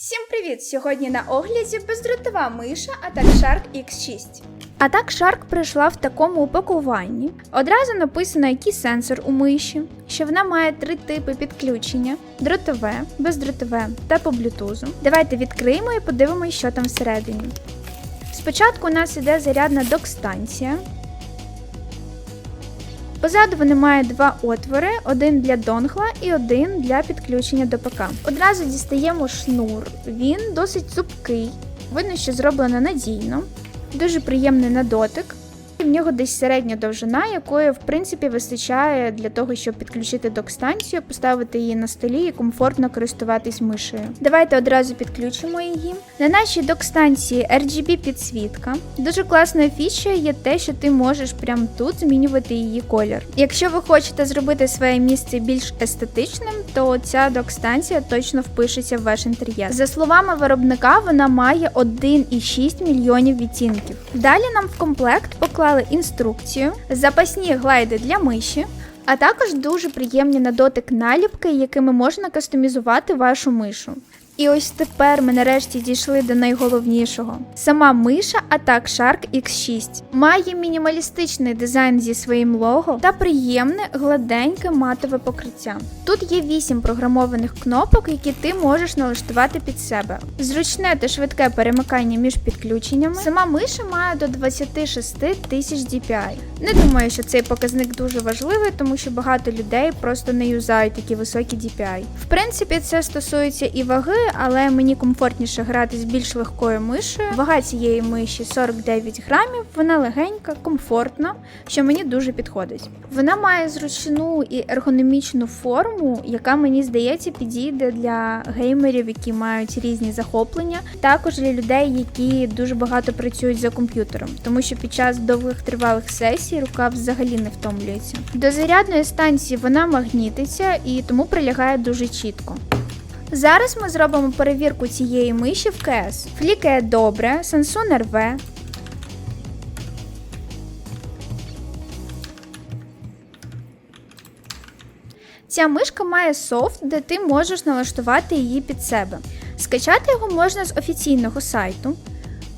Всім привіт! Сьогодні на огляді бездротова миша Attack Shark X6. Attack Shark прийшла в такому упакуванні. Одразу написано, який сенсор у миші, що вона має три типи підключення: дротове, бездротове та по блютузу. Давайте відкриємо і подивимося, що там всередині. Спочатку у нас іде зарядна док-станція. Позаду вони мають два отвори: один для донгла і один для підключення до ПК. Одразу дістаємо шнур. Він досить цупкий. Видно, що зроблено надійно, дуже приємний на дотик. В нього десь середня довжина, якої в принципі вистачає для того, щоб підключити док-станцію, поставити її на столі і комфортно користуватись мишею. Давайте одразу підключимо її. На нашій док-станції RGB підсвітка. Дуже класною фічею є те, що ти можеш прямо тут змінювати її колір. Якщо ви хочете зробити своє місце більш естетичним, то ця док-станція точно впишеться в ваш інтер'єр. За словами виробника, вона має 1,6 мільйонів відтінків. Далі нам в комплект поклали інструкцію, запасні глайди для миші. А також дуже приємні на дотик наліпки, якими можна кастомізувати вашу мишу. І ось тепер ми нарешті дійшли до найголовнішого. Сама миша Attack Shark X6 має мінімалістичний дизайн зі своїм лого та приємне гладеньке матове покриття. Тут є 8 програмованих кнопок, які ти можеш налаштувати під себе. Зручне та швидке перемикання між підключеннями. Сама миша має до 26 тисяч DPI. Не думаю, що цей показник дуже важливий, тому що багато людей просто не юзають такі високі DPI. В принципі, це стосується і ваги, але мені комфортніше грати з більш легкою мишею. Вага цієї миші 49 грамів, вона легенька, комфортна, що мені дуже підходить. Вона має зручну і ергономічну форму, яка мені здається підійде для геймерів, які мають різні захоплення, також для людей, які дуже багато працюють за комп'ютером, тому що під час довгих тривалих сесій рука взагалі не втомлюється. До зарядної станції вона магнітиться і тому прилягає дуже чітко. Зараз ми зробимо перевірку цієї миші в КС. Флікає добре, Samsung рве. Ця мишка має софт, де ти можеш налаштувати її під себе. Скачати його можна з офіційного сайту.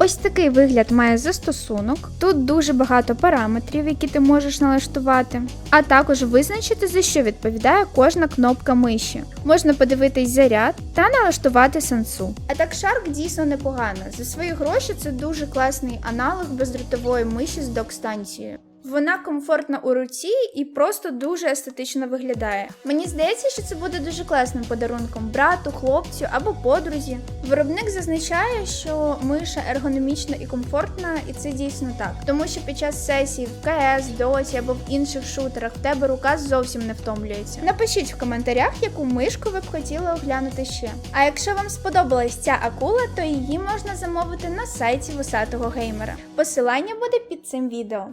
Ось такий вигляд має застосунок. Тут дуже багато параметрів, які ти можеш налаштувати, а також визначити, за що відповідає кожна кнопка миші. Можна подивитись заряд та налаштувати сенсу. А так Shark дійсно непогано. За свої гроші це дуже класний аналог бездротової миші з док-станцією. Вона комфортна у руці і просто дуже естетично виглядає. Мені здається, що це буде дуже класним подарунком брату, хлопцю або подрузі. Виробник зазначає, що миша ергономічна і комфортна, і це дійсно так. Тому що під час сесії в КС, Доті або в інших шутерах в тебе рука зовсім не втомлюється. Напишіть в коментарях, яку мишку ви б хотіли оглянути ще. А якщо вам сподобалась ця акула, то її можна замовити на сайті вусатого геймера. Посилання буде під цим відео.